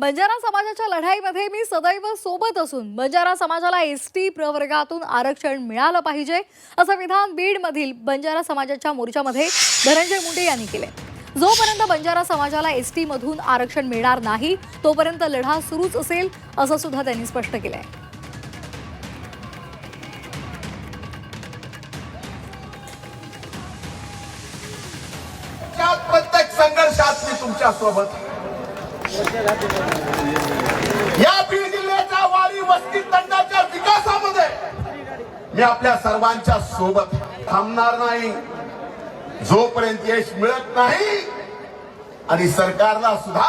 बंजारा समाजाच्या लढाईमध्ये मी सदैव सोबत असून बंजारा समाजाला एस टी प्रवर्गातून आरक्षण मिळालं पाहिजे असं विधान बीडमधील बंजारा समाजाच्या मोर्चामध्ये धनंजय मुंडे यांनी केले जोपर्यंत बंजारा समाजाला एस टी मधून आरक्षण मिळणार नाही तोपर्यंत लढा सुरूच असेल असं सुद्धा त्यांनी स्पष्ट केलंय. आहे प्रत्येक संघर्षात मी तुमच्यासोबत या बीड जिल्ह्याच्या वाडी वस्ती तंडाच्या विकासामध्ये मी आपल्या सर्वांच्या सोबत थांबणार नाही. जोपर्यंत यश मिळत नाही आणि सरकारला सुद्धा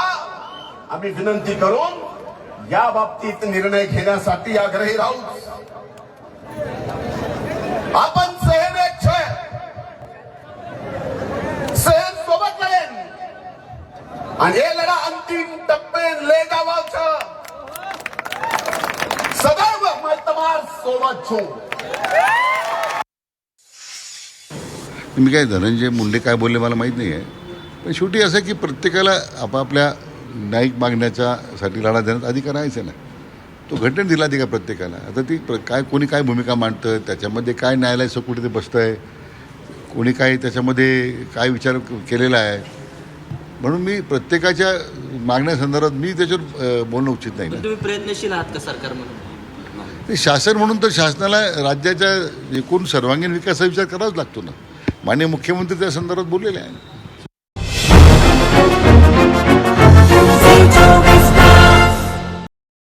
आम्ही विनंती करून या बाबतीत निर्णय घेण्यासाठी आग्रही राहू. आपण आणि हे लढा अंतिम टप्पे ले जावाचं सदैव मैं तुम्हार सोबत छू मी काय धनंजय मुंडे काय बोलले मला माहीत नाही आहे पण शेवटी असं आहे की प्रत्येकाला आपापल्या न्यायिक मागण्याच्या साठी लढा देण्यात अधिकार आहेच आहे ना. तो घटन दिला अधिकार प्रत्येकाला. आता ती प्र काय कोणी काय भूमिका मांडतं त्याच्यामध्ये काय न्यायालयाचं कुठे ते बसतं आहे कोणी काय त्याच्यामध्ये काय विचार केलेला आहे? म्हणून मी प्रत्येकाच्या मागण्यासंदर्भात मी त्याच्यावर बोलणं उचित नाही तुम्ही प्रयत्नशील आहात का सरकार म्हणून? ते शासन म्हणून तर शासनाला राज्याच्या एकूण सर्वांगीण विकासाचा विचार करावाच लागतो ना. माननीय मुख्यमंत्री त्या संदर्भात बोललेले आहे